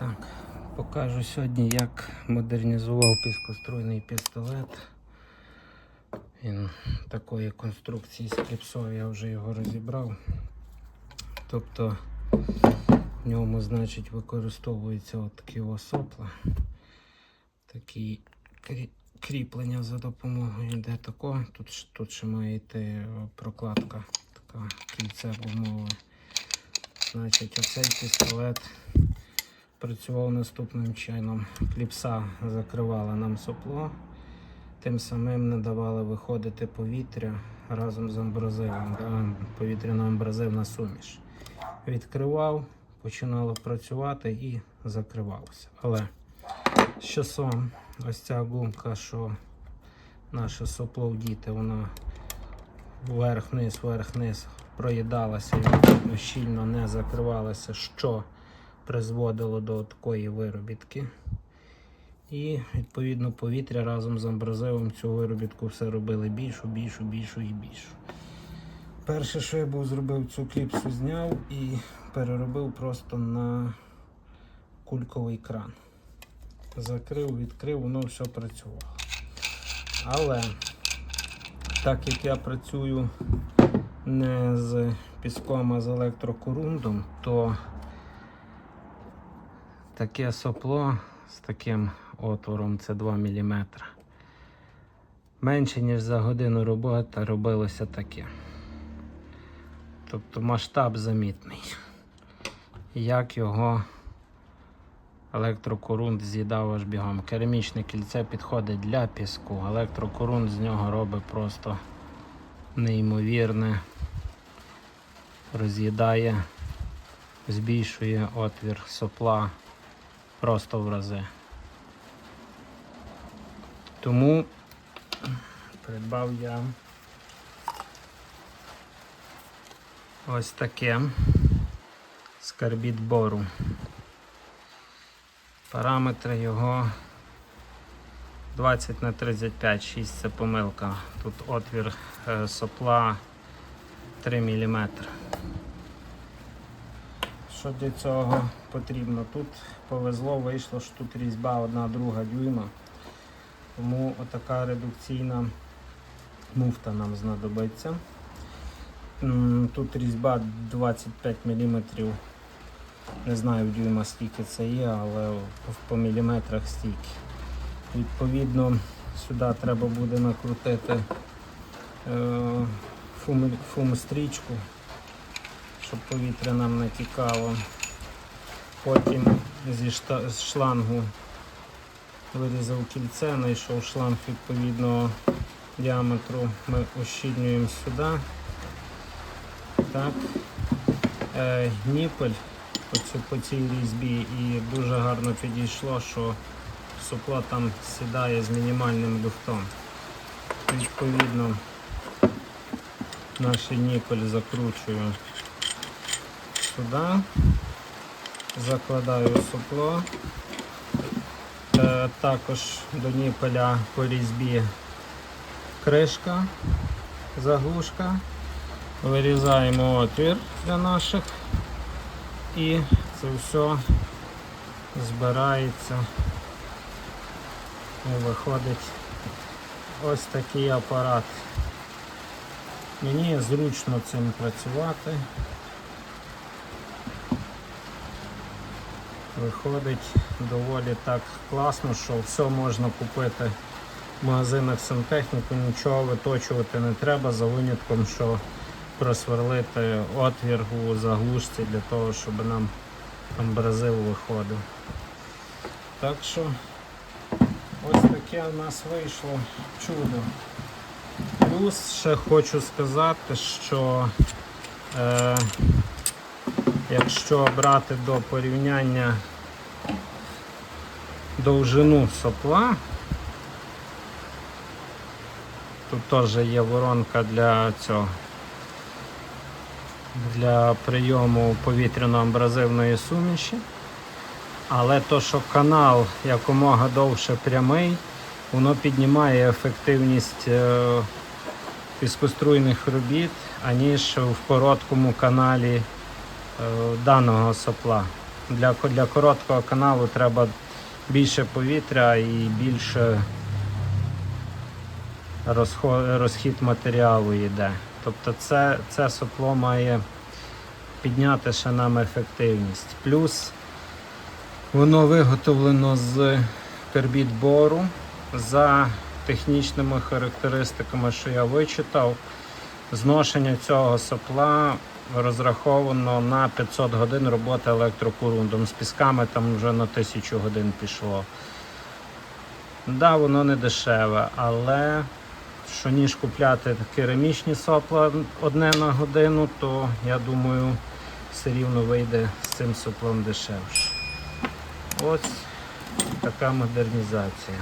Так, покажу сьогодні, як модернізував піскоструйний пістолет. Він такої конструкції з кліпсою, я вже його розібрав. Тобто в ньому, значить, використовуються от такі. Такі кріплення за допомогою йде тако. Тут, тут ще має йти прокладка, така кільце умови. Значить, оцей пістолет працював наступним чином. Кліпса закривала нам сопло, тим самим не давала виходити повітря разом з амбразивом, повітряно-амбразивна суміш. Відкривав, починало працювати і закривалося. Але з часом ось ця гумка, що наше сопло вдіти, вона вверх-вниз, вверх-вниз проїдалася і щільно не закривалася, що призводило до такої виробітки. І відповідно повітря разом з амбразивом цю виробітку все робили більшу, більшу, більшу і більшу. Перше, що я був зробив, цю кліпсу зняв і переробив просто на кульковий кран. Закрив, відкрив, воно все працювало. Але так як я працюю не з піском, а з електрокорундом, то таке сопло з таким отвором це 2 мм. Менше, ніж за годину роботи робилося таке. Тобто масштаб замітний. Як його електрокорунд з'їдав аж бігом. Керамічне кільце підходить для піску. Електрокорунд з нього робить просто неймовірне, роз'їдає, збільшує отвір сопла просто в рази. Тому придбав я ось таке з карбід бору. Параметри його 20 на 35, 6 це помилка. Тут отвір е, сопла 3 мм. Що для цього потрібно? Тут повезло, вийшло, що тут різьба одна друга дюйма. Тому отака редукційна муфта нам знадобиться. Тут різьба 25 мм. Не знаю в дюйма скільки це є, але по- міліметрах стільки. Відповідно, сюди треба буде накрутити е, фум, фум-стрічку, щоб повітря нам не тікало. Потім зі шлангу вирізав кільце, знайшов шланг відповідного діаметру. Ми ущільнюємо сюди. Так. Е, ніпель по, цю, по цій різьбі і дуже гарно підійшло, що сопло там сідає з мінімальним люфтом. Відповідно, наш нікель закручую сюди, закладаю сопло. Е, також до ніпеля по різьбі кришка, заглушка. Вирізаємо отвір для наших і це все збирається і виходить ось такий апарат. Мені зручно цим працювати. Виходить доволі так класно, що все можна купити в магазинах сантехніку, нічого виточувати не треба за винятком, що просверлити отвір у заглушці для того, щоб нам амбразив виходив. Так що ось таке у нас вийшло чудо. Плюс ще хочу сказати, що е, якщо брати до порівняння довжину сопла, тут теж є воронка для цього для прийому повітряно-амбразивної суміші. Але то, що канал якомога довше прямий, воно піднімає ефективність е, піскоструйних робіт, аніж в короткому каналі е, даного сопла. Для, для короткого каналу треба більше повітря і більше розхід матеріалу йде. Тобто це, це сопло має підняти ще нам ефективність. Плюс воно виготовлено з кербіт-бору за технічними характеристиками, що я вичитав. Зношення цього сопла розраховано на 500 годин роботи електрокорундом. З пісками там вже на 1000 годин пішло. Да, воно не дешеве, але що ніж купляти керамічні сопла одне на годину, то я думаю, все рівно вийде з цим соплом дешевше. Ось така модернізація.